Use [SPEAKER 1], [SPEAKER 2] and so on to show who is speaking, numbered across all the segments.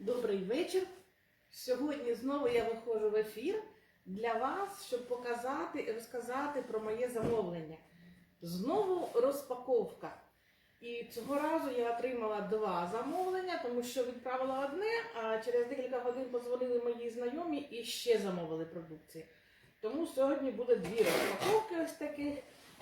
[SPEAKER 1] Добрий вечір. Сьогодні знову я виходжу в ефір для вас, щоб показати і розказати про моє замовлення. Знову розпаковка. І цього разу я отримала два замовлення, тому що відправила одне, а через декілька годин подзвонили мої знайомі і ще замовили продукції. Тому сьогодні буде дві розпаковки ось таких.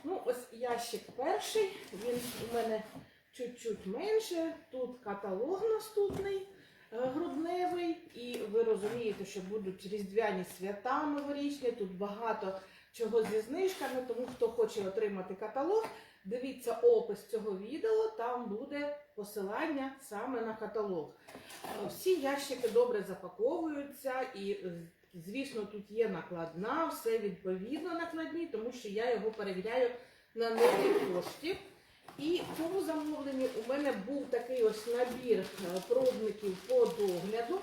[SPEAKER 1] Ну, ось ящик перший, він у мене чуть-чуть менше. Тут каталог наступний грудневий, і ви розумієте, що будуть різдвяні свята новорічні. Тут багато чого зі знижками. Тому хто хоче отримати каталог, дивіться опис цього відео, там буде посилання саме на каталог. Е, Всі ящики добре запаковуються і. е, Звісно, тут є накладна, все відповідно накладні, тому що я його перевіряю на низькій кошті. І в цьому замовленні у мене був такий ось набір е, пробників по догляду.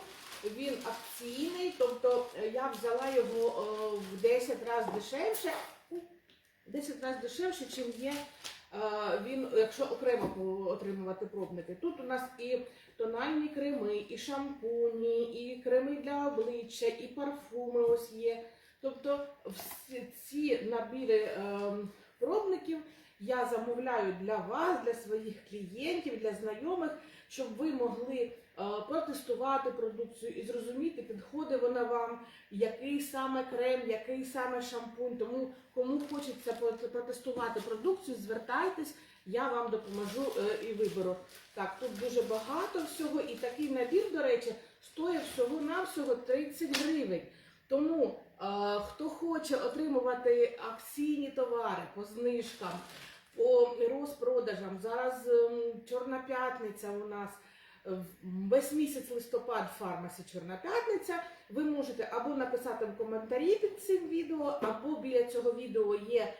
[SPEAKER 1] Він акційний, тобто е, я взяла його е, в 10 разів дешевше, у, 10 разів дешевше, чим є він, якщо окремо отримувати пробники. Тут у нас і тональні креми, і шампуні, і креми для обличчя, і парфуми ось є. Тобто всі ці набіри е, пробників я замовляю для вас, для своїх клієнтів, для знайомих, щоб ви могли е, протестувати продукцію і зрозуміти, підходить вона вам, який саме крем, який саме шампунь. Тому кому хочеться прот- протестувати продукцію, звертайтесь, я вам допоможу е, і виберу. Так, тут дуже багато всього, і такий набір, до речі, стоїть всього-навсього 30 гривень. Тому хто хоче отримувати акційні товари по знижкам, по розпродажам, зараз ем, Чорна п'ятниця у нас. е, Весь місяць листопад фармасі Чорна п'ятниця. Ви можете або написати в коментарі під цим відео, або біля цього відео є е,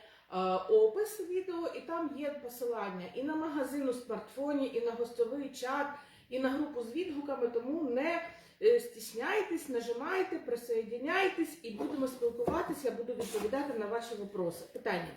[SPEAKER 1] опис відео, і там є посилання і на магазин у смартфоні, і на гостьовий чат, і на групу з відгуками. Тому не е, стісняйтесь, нажимайте, присоєдняйтесь і будемо спілкуватися. Я буду відповідати на ваші вопроси. Питання.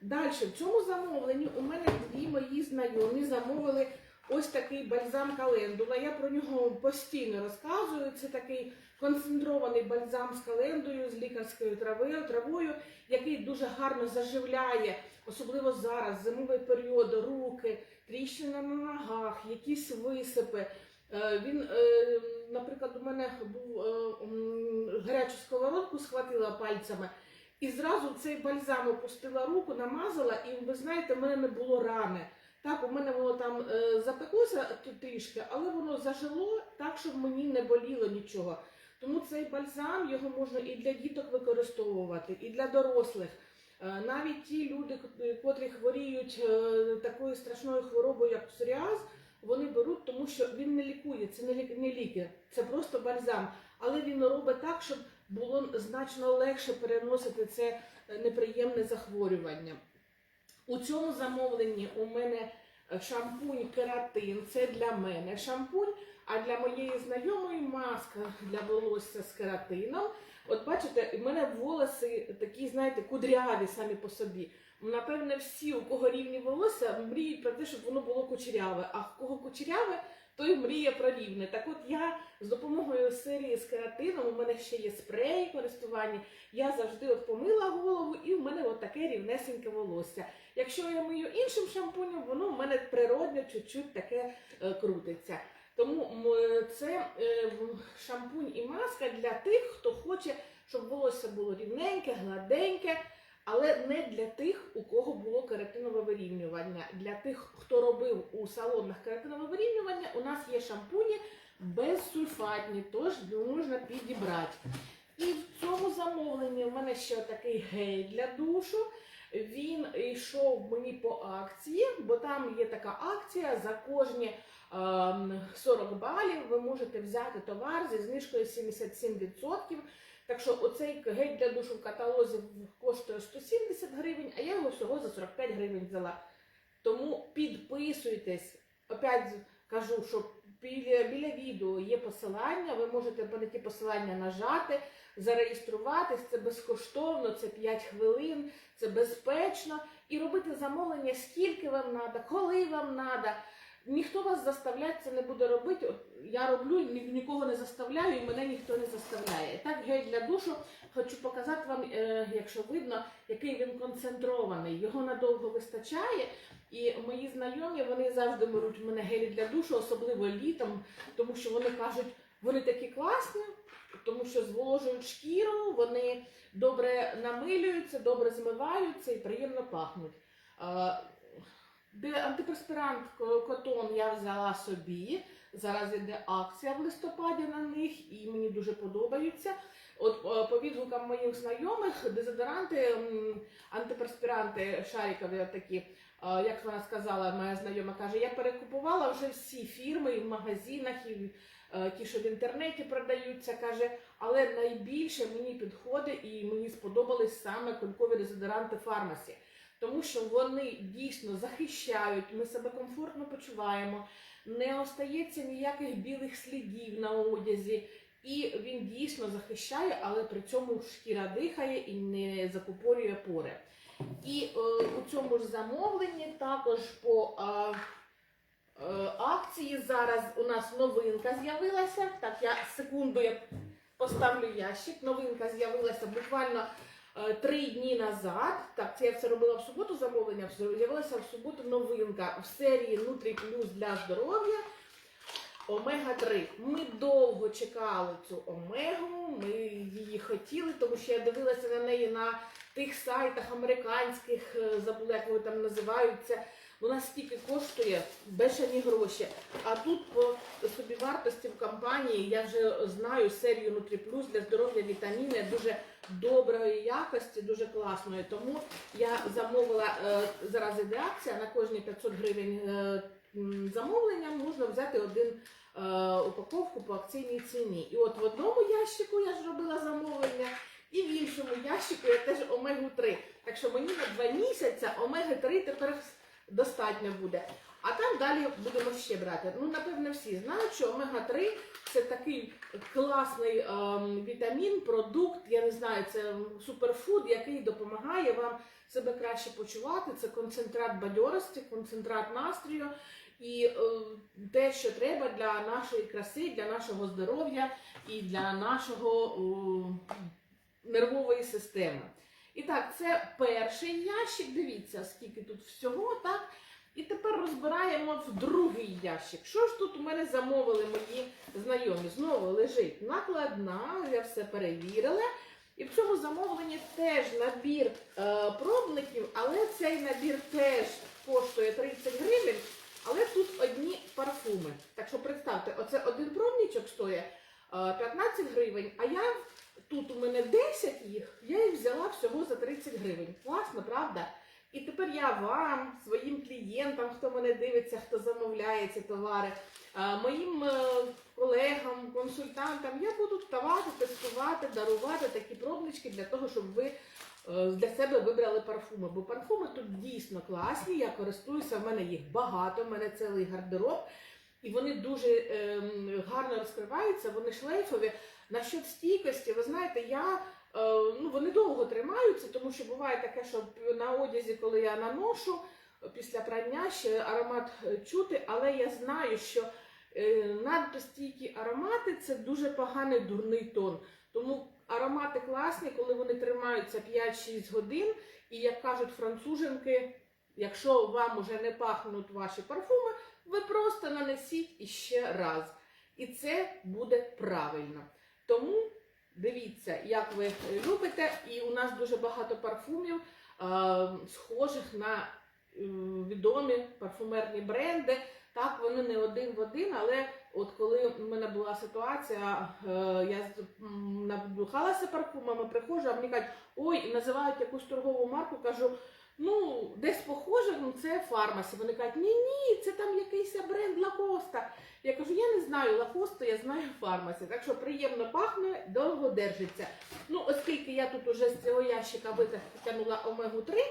[SPEAKER 1] Далі, в цьому замовленні у мене дві мої знайомі замовили ось такий бальзам календула. Я про нього постійно розказую. Це такий концентрований бальзам з календою, з лікарською травою, травою, який дуже гарно заживляє, особливо зараз, зимовий період, руки, тріщини на ногах, якісь висипи. Е, Він, е, наприклад, у мене був е, гарячу сковородку, схватила пальцями. І зразу цей бальзам опустила руку, намазала, і ви знаєте, в мене не було рани. Так, у мене воно там запеклося трішки, але воно зажило так, щоб мені не боліло нічого. Тому цей бальзам його можна і для діток використовувати, і для дорослих. Е, навіть ті люди, котрі хворіють е, такою страшною хворобою, як псоріаз, вони беруть, тому що він не лікує, це не лік- ліки, це просто бальзам. Але він робить так, щоб було значно легше переносити це е, неприємне захворювання. У цьому замовленні у мене е, шампунь кератин, це для мене шампунь, а для моєї знайомої маска для волосся з кератином. От бачите, в мене волоси такі, знаєте, кудряві самі по собі. Напевне, всі, у кого рівні волосся, мріють про те, щоб воно було кучеряве. А в кого кучеряве, той мріє про рівне. Так от я з допомогою серії з кератином, у мене ще є спреї користування, я завжди от помила голову і в мене от таке рівнесеньке волосся. Якщо я мию іншим шампунем, воно в мене природне чуть-чуть таке е, крутиться. Тому це е, шампунь і маска для тих, хто хоче, щоб волосся було рівненьке, гладеньке, але не для тих, у кого було кератинове вирівнювання. Для тих, хто робив у салонах кератинове вирівнювання, у нас є шампуні безсульфатні, тож можна підібрати. І в цьому замовленні в мене ще такий гель для душу. Він йшов мені по акції, бо там є така акція за кожні ем, 40 балів. Ви можете взяти товар зі знижкою 77%. Так що оцей гель для душу в каталозі коштує 170 гривень, а я його всього за 45 гривень взяла. Тому підписуйтесь. Опять кажу, що біля, біля відео є посилання, ви можете на ті посилання нажати, зареєструватись, це безкоштовно, це 5 хвилин, це безпечно. І робити замовлення, скільки вам треба, коли вам треба. Ніхто вас заставляти це не буде робити. От я роблю, нікого не заставляю, і мене ніхто не заставляє. Так, гель для душу хочу показати вам, е, якщо видно, який він концентрований. Його надовго вистачає. І мої знайомі вони завжди беруть мене гелі для душу, особливо літом, тому що вони кажуть, вони такі класні, тому що зволожують шкіру, вони добре намилюються, добре змиваються і приємно пахнуть. Де антиперспірант котон я взяла собі. Зараз іде акція в листопаді на них, і мені дуже подобаються. От е, по відгукам моїх знайомих, дезодоранти, антиперспіранти шарикові такі, е, як вона сказала, моя знайома каже, я перекупувала вже всі фірми і в магазинах, і ті, що в інтернеті продаються, каже, але найбільше мені підходить і мені сподобались саме кулькові дезодоранти фармасі, тому що вони дійсно захищають, ми себе комфортно почуваємо, не остається ніяких білих слідів на одязі. І він дійсно захищає, але при цьому шкіра дихає і не закупорює пори. І е, у цьому ж замовленні також по е, е, акції зараз у нас новинка з'явилася. Так, я секунду я поставлю ящик. Новинка з'явилася буквально е, три дні назад. Так, це я все робила в суботу замовлення. З'явилася в суботу новинка в серії Нутрі Плюс для здоров'я. Омега-3. Ми довго чекали цю омегу, ми її хотіли, тому що я дивилася на неї на тих сайтах американських, е, забула, як вони там називаються. Вона стільки коштує бешені гроші. А тут по собівартості в компанії я вже знаю серію Нутріплюс для здоров'я вітаміни дуже доброї якості, дуже класної. Тому я замовила е, зараз іде акція на кожні 500 гривень е, замовлення можна взяти один е, упаковку по акційній ціні. І от в одному ящику я ж робила замовлення, і в іншому ящику я теж омегу 3. Так що мені на два місяці омеги 3 тепер достатньо буде. А там далі будемо ще брати. Ну, напевно, всі знають, що омега-3 це такий класний ем, вітамін, продукт, я не знаю, це суперфуд, який допомагає вам себе краще почувати. Це концентрат бадьорості, концентрат настрою і е, те, що треба для нашої краси, для нашого здоров'я і для нашого е, нервової системи. І так, це перший ящик. Дивіться, скільки тут всього, так? І тепер розбираємо в другий ящик. Що ж тут у мене замовили мої знайомі? Знову лежить накладна, я все перевірила. І в цьому замовленні теж набір е, пробників, але цей набір теж коштує 30 гривень, але тут одні парфуми. Так що представте, оце один пробничок стоїть е, 15 гривень, а я тут у мене 10 їх, я їх взяла всього за 30 гривень. Класно, правда? І тепер я вам, своїм клієнтам, хто мене дивиться, хто замовляє ці товари, е, моїм е, колегам, консультантам, я буду давати, тестувати, дарувати такі пробнички для того, щоб ви е, для себе вибрали парфуми. Бо парфуми тут дійсно класні, я користуюся, в мене їх багато, в мене цілий гардероб. І вони дуже ем, гарно розкриваються, вони шлейфові. Насчет стійкості, ви знаєте, я е, ну вони довго тримаються, тому що буває таке, що на одязі, коли я наношу після прання, ще аромат е, чути, але я знаю, що е, надто стійкі аромати це дуже поганий дурний тон. Тому аромати класні, коли вони тримаються 5-6 годин, і як кажуть француженки, якщо вам уже не пахнуть ваші парфуми, ви просто нанесіть іще раз. І це буде правильно. Тому дивіться, як ви любите, і у нас дуже багато парфумів, е, схожих на е, відомі парфумерні бренди. Так, вони не один в один, але от коли в мене була ситуація, е, я набухалася парфумами, приходжу, а мені кажуть, ой, називають якусь торгову марку, кажу, ну, десь похоже, ну це фармасі. Вони кажуть, ні, ні, це там якийсь бренд Лакоста. Я кажу, я не знаю Лакоста, я знаю фармасі. Так що приємно пахне, довго держиться. Ну, оскільки я тут уже з цього ящика витягнула омегу 3,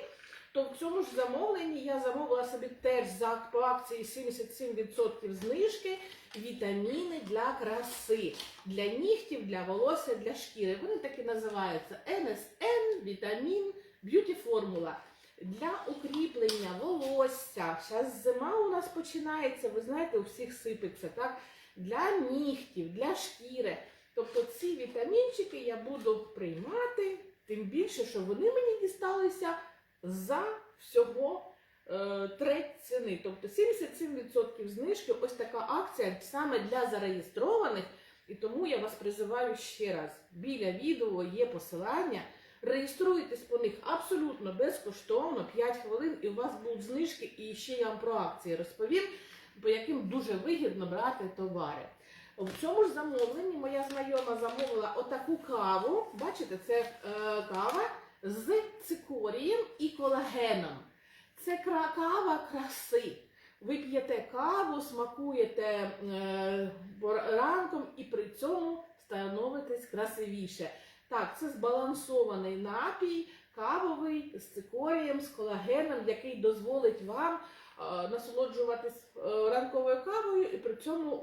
[SPEAKER 1] то в цьому ж замовленні я замовила собі теж за по акції 77% знижки вітаміни для краси, для нігтів, для волосся, для шкіри. Вони так і називаються NSN, вітамін, б'юті формула. Для укріплення волосся. Зараз зима у нас починається, ви знаєте, у всіх сипеться, так? Для нігтів, для шкіри. Тобто ці вітамінчики я буду приймати, тим більше, що вони мені дісталися за всього е, треть ціни. Тобто 77% знижки. Ось така акція саме для зареєстрованих. І тому я вас призиваю ще раз. Біля відео є посилання. Реєструйтесь по них абсолютно безкоштовно, 5 хвилин, і у вас будуть знижки. І ще я вам про акції розповім, по яким дуже вигідно брати товари. В цьому ж замовленні моя знайома замовила отаку каву. Бачите, це е, кава з цикорієм і колагеном. Це кава краси. Ви п'єте каву, смакуєте е, ранком і при цьому становитесь красивіше. Так, це збалансований напій, кавовий з цикорієм, з колагеном, який дозволить вам е, насолоджуватись е, ранковою кавою і при цьому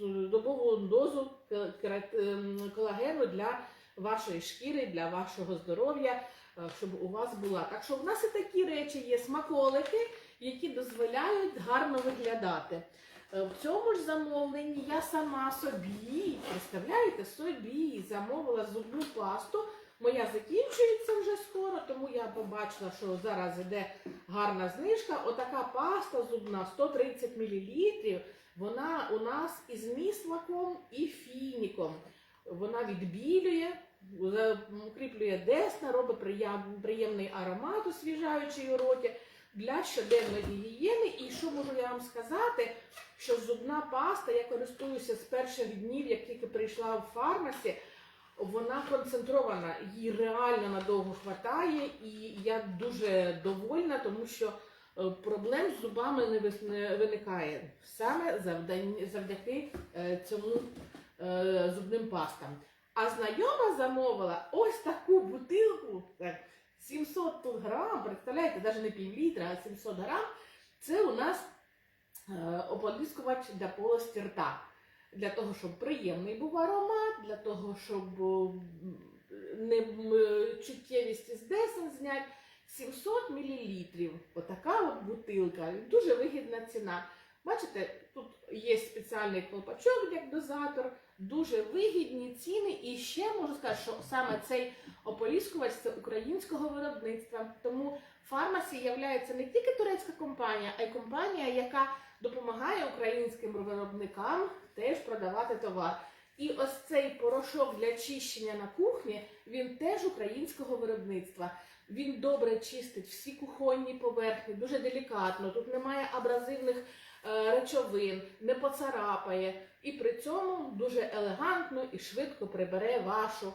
[SPEAKER 1] е, добову дозу ем, колагену для вашої шкіри, для вашого здоров'я, е, щоб у вас була. Так що в нас і такі речі є смаколики, які дозволяють гарно виглядати. Е, В цьому ж замовленні я сама собі, представляєте, собі замовила зубну пасту. Моя закінчується вже скоро, тому я побачила, що зараз іде гарна знижка. Отака паста зубна 130 мл. Вона у нас із міслаком і фініком. Вона відбілює, укріплює десна, робить приємний аромат, освіжаючий у роті для щоденної гігієни. І що можу я вам сказати, що зубна паста, я користуюся з перших днів, як тільки прийшла в фармасі, вона концентрована, її реально надовго хватає, і я дуже довольна, тому що е, проблем з зубами не виникає саме завдяки е, цьому е, зубним пастам. А знайома замовила ось таку бутилку, 700 тут грам, представляєте, навіть не пів літра, а 700 грам. Це у нас е, ополіскувач для полості рта. Для того, щоб приємний був аромат, для того, щоб не чуттєвість із десен зняти. 700 мл. Отака от бутилка. Дуже вигідна ціна. Бачите, тут є спеціальний колпачок як дозатор, дуже вигідні ціни. І ще можу сказати, що саме цей ополіскувач це українського виробництва. Тому Фармасі є не тільки турецька компанія, а й компанія, яка допомагає українським виробникам теж продавати товар. І ось цей порошок для чищення на кухні, він теж українського виробництва. Він добре чистить всі кухонні поверхні, дуже делікатно. Тут немає абразивних е, речовин, не поцарапає. І при цьому дуже елегантно і швидко прибере вашу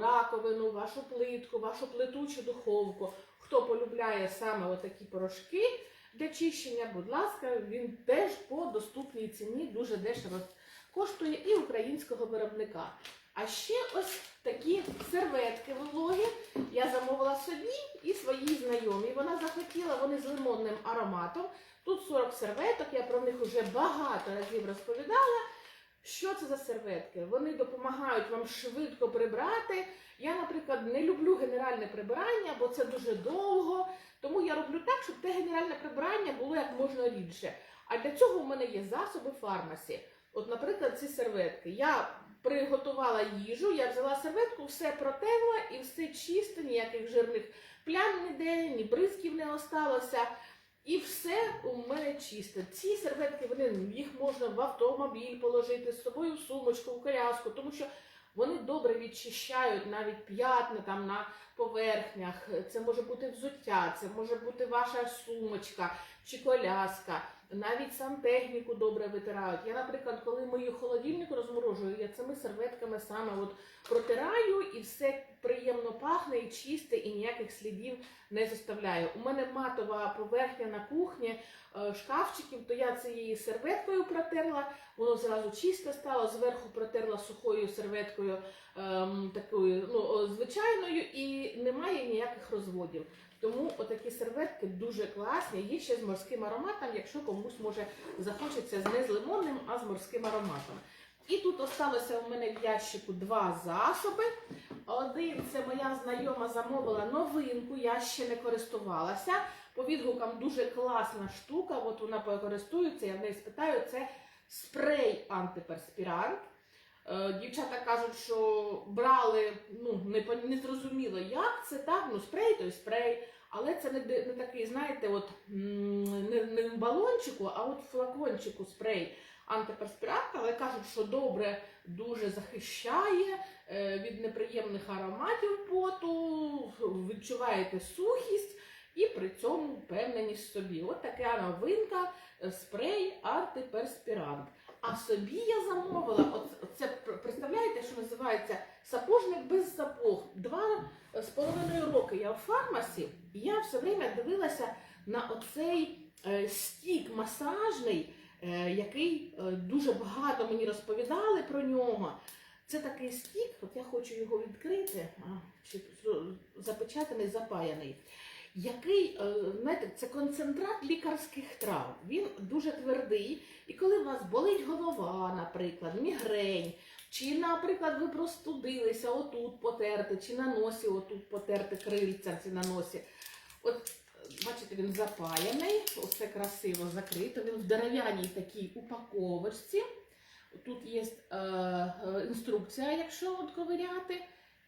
[SPEAKER 1] раковину, вашу плитку, вашу плитучу духовку. Хто полюбляє саме отакі порошки для чищення, будь ласка, він теж по доступній ціні дуже дешево коштує і українського виробника. А ще ось такі серветки вологі я замовила собі і своїй знайомій. Вона захотіла, вони з лимонним ароматом. Тут 40 серветок, я про них вже багато разів розповідала. Що це за серветки? Вони допомагають вам швидко прибрати. Я, наприклад, не люблю генеральне прибирання, бо це дуже довго. Тому я роблю так, щоб те генеральне прибирання було як можна рідше. А для цього у мене є засоби фармасі. От, наприклад, ці серветки. Я приготувала їжу, я взяла серветку, все протерла і все чисто, ніяких жирних плям ніде, ні бризків не осталося. І все у мене чисто. Ці серветки вони їх можна в автомобіль положити з собою в сумочку, в коляску, тому що вони добре відчищають навіть п'ятна там на поверхнях. Це може бути взуття, це може бути ваша сумочка чи коляска. Навіть сантехніку добре витирають. Я, наприклад, коли мою холодильник розморожую, я цими серветками саме от протираю і все приємно пахне і чисте, і ніяких слідів не заставляю. У мене матова поверхня на кухні е, шкафчиків, то я цією серветкою протерла, воно зразу чисте стало, зверху протерла сухою серветкою ем, такою ну, звичайною, і немає ніяких розводів. Тому отакі серветки дуже класні. Є ще з морським ароматом, якщо комусь може захочеться не з лимонним, а з морським ароматом. І тут осталося у мене в ящику два засоби. Один це моя знайома замовила новинку, я ще не користувалася. По відгукам дуже класна штука. От вона користується, я в неї спитаю, це спрей антиперспірант. Е, Дівчата кажуть, що брали, ну не, не зрозуміло, як це так. Ну, спрей то й спрей. Але це не, не такий, знаєте, от не, не в балончику, а от в флакончику спрей антиперспірант, але кажуть, що добре дуже захищає е, від неприємних ароматів поту, відчуваєте сухість і при цьому впевненість собі. От така новинка е, спрей антиперспірант. А собі я замовила, це представляєте, що називається сапожник без сапог. Два з половиною роки я в фармасі, і я все время дивилася на оцей е, стік масажний, який е, дуже багато мені розповідали про нього. Це такий стік, от я хочу його відкрити, а, запечатаний, запаяний. Який, е, знаєте, це концентрат лікарських трав. Він дуже твердий. І коли у вас болить голова, наприклад, мігрень, чи, наприклад, ви простудилися отут потерти, чи на носі отут потерти крильця чи на носі. От, е, бачите, він запаяний, усе красиво закрито. Він в дерев'яній такій упаковочці. Тут є е, інструкція, якщо от ковиряти.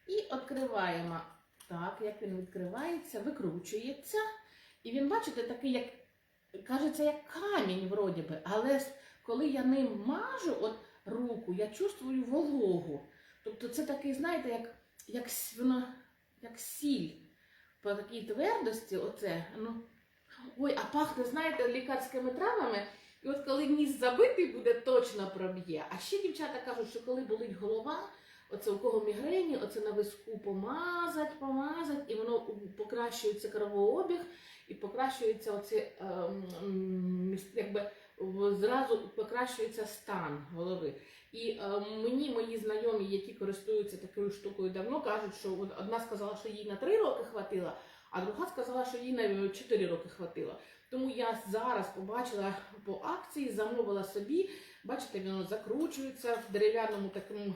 [SPEAKER 1] І відкриваємо. Так, як він відкривається, викручується. І він, бачите, такий, як кажеться, як камінь, вроді би. Але коли я ним мажу от руку, я чувствую вологу. Тобто це такий, знаєте, як, як, воно, як сіль по такій твердості, оце. Ну. Ой, а пахне, знаєте, лікарськими травами. І от коли ніс забитий буде, точно проб'є. А ще дівчата кажуть, що коли болить голова, оце у кого мігрені, оце на виску помазать, помазать, і воно покращується кровообіг, і покращується оце, ем, якби зразу покращується стан голови. І е, мені мої знайомі, які користуються такою штукою давно, кажуть, що одна сказала, що їй на 3 роки хватило, а друга сказала, що їй на 4 роки хватило. Тому я зараз побачила по акції, замовила собі. Бачите, воно закручується в дерев'яному такому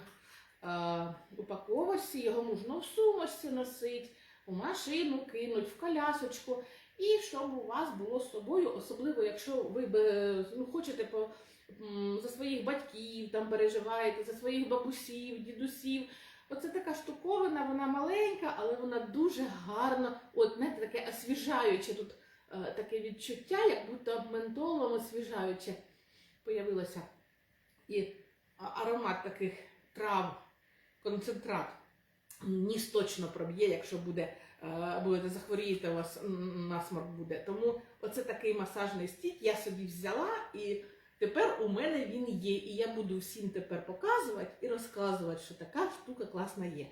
[SPEAKER 1] е, упаковочці, його можна в сумочці носити, у машину кинуть, в колясочку. І щоб у вас було з собою, особливо якщо ви ну, хочете по, за своїх батьків там переживаєте, за своїх бабусів, дідусів. Оце така штуковина, вона маленька, але вона дуже гарно, от знаєте, таке освіжаюче тут е, таке відчуття, як будто ментолом освіжаюче появилося. І аромат таких трав, концентрат. Ніс точно проб'є, якщо буде, будете захворієте, у вас насморк буде. Тому оце такий масажний стік я собі взяла і тепер у мене він є. І я буду всім тепер показувати і розказувати, що така штука класна є.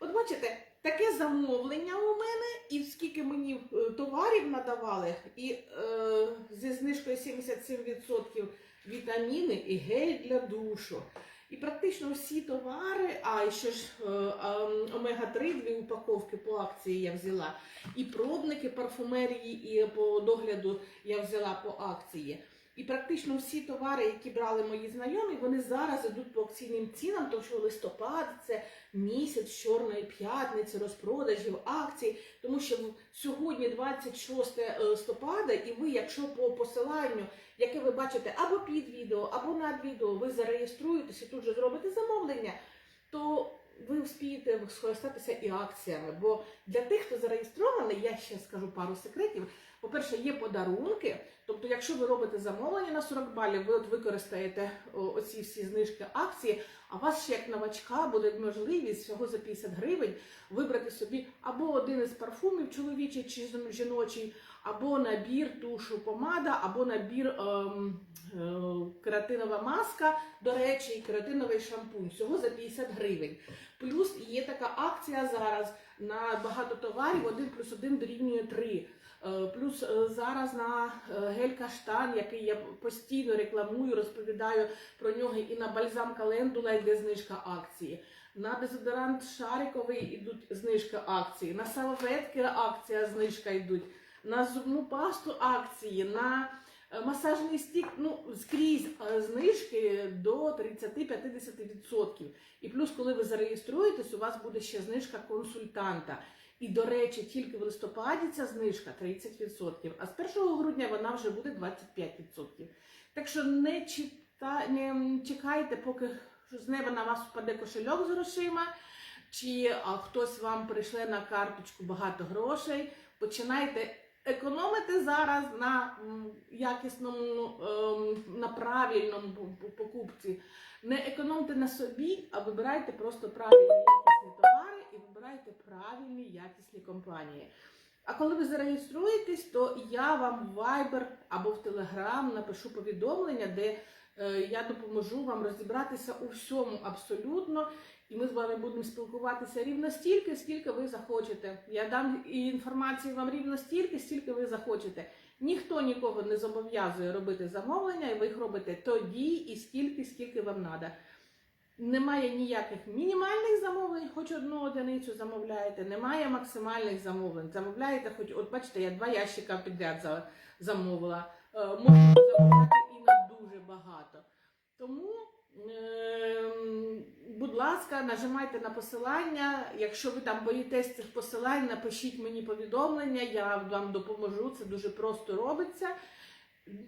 [SPEAKER 1] От бачите, таке замовлення у мене, і скільки мені е, товарів надавали, і е, зі знижкою 77% вітаміни і гель для душу. І практично всі товари, а ще ж е, омега-3, дві упаковки по акції я взяла, і пробники парфумерії і по догляду я взяла по акції. І практично всі товари, які брали мої знайомі, вони зараз йдуть по акційним цінам, тому що листопад це місяць чорної п'ятниці, розпродажів, акцій. Тому що сьогодні 26 листопада, і ви, якщо по посиланню, яке ви бачите або під відео, або над відео, ви зареєструєтеся і тут же зробите замовлення, то ви вспієте скористатися і акціями. Бо для тих, хто зареєстрований, я ще скажу пару секретів. По-перше, є подарунки. Тобто, якщо ви робите замовлення на 40 балів, ви от використаєте оці всі знижки акції, а у вас ще як новачка буде можливість всього за 50 гривень вибрати собі або один із парфумів чоловічий чи жіночий, або набір тушу помада, або набір ем, е, кератинова маска, до речі, і кератиновий шампунь. Всього за 50 гривень. Плюс є така акція зараз на багато товарів, 1 плюс 1 дорівнює 3. Е, Плюс е, зараз на е, гель каштан, який я постійно рекламую, розповідаю про нього і на бальзам календула йде знижка акції. На дезодорант шариковий йдуть знижка акції, на салфетки акція знижка йдуть, на зубну пасту акції, на масажний стік, ну скрізь знижки до 30-50%. І плюс, коли ви зареєструєтесь, у вас буде ще знижка консультанта. І, до речі, тільки в листопаді ця знижка 30%, а з 1 грудня вона вже буде 25%. Так що не, чита... не чекайте, поки з неба на вас впаде кошельок з грошима, чи хтось вам прийшле на карточку багато грошей. Починайте економити зараз на якісному, ем, на правильному покупці. Не економте на собі, а вибирайте просто правильні якісні товари і вибирайте правильні якісні компанії. А коли ви зареєструєтесь, то я вам в Viber або в Telegram напишу повідомлення, де е, я допоможу вам розібратися у всьому абсолютно. І ми з вами будемо спілкуватися рівно стільки, скільки ви захочете. Я дам і інформацію вам рівно стільки, стільки ви захочете. Ніхто нікого не зобов'язує робити замовлення, і ви їх робите тоді і стільки, скільки вам треба. Немає ніяких мінімальних замовлень, хоч одну одиницю замовляєте, немає максимальних замовлень. Замовляєте, хоч, от бачите, я два ящика підряд замовила. Е, Можна замовляти і на дуже багато. Тому, будь ласка, нажимайте на посилання. Якщо ви там боїтесь цих посилань, напишіть мені повідомлення, я вам допоможу. Це дуже просто робиться.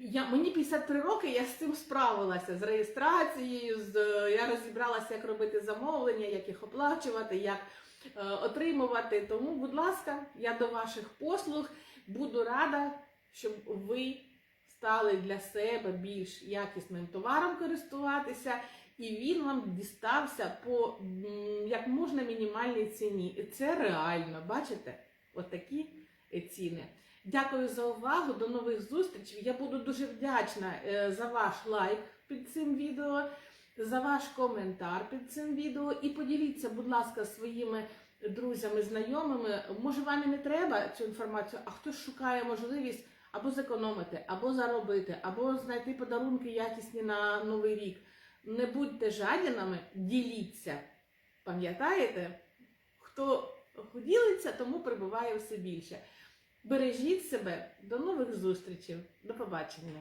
[SPEAKER 1] Я, мені 53 роки, я з цим справилася з реєстрацією, з, я розібралася, як робити замовлення, як їх оплачувати, як е, отримувати. Тому, будь ласка, я до ваших послуг буду рада, щоб ви стали для себе більш якісним товаром користуватися, і він вам дістався по як можна мінімальній ціні. І це реально, бачите? Отакі ціни. Дякую за увагу. До нових зустрічей. Я буду дуже вдячна е, за ваш лайк під цим відео, за ваш коментар під цим відео. І поділіться, будь ласка, своїми друзями, знайомими. Може, вам і не треба цю інформацію, а хтось шукає можливість або зекономити, або заробити, або знайти подарунки якісні на новий рік. Не будьте жадінами, діліться. Пам'ятаєте, хто ділиться, тому прибуває все більше. Бережіть себе, до нових зустрічей, до побачення.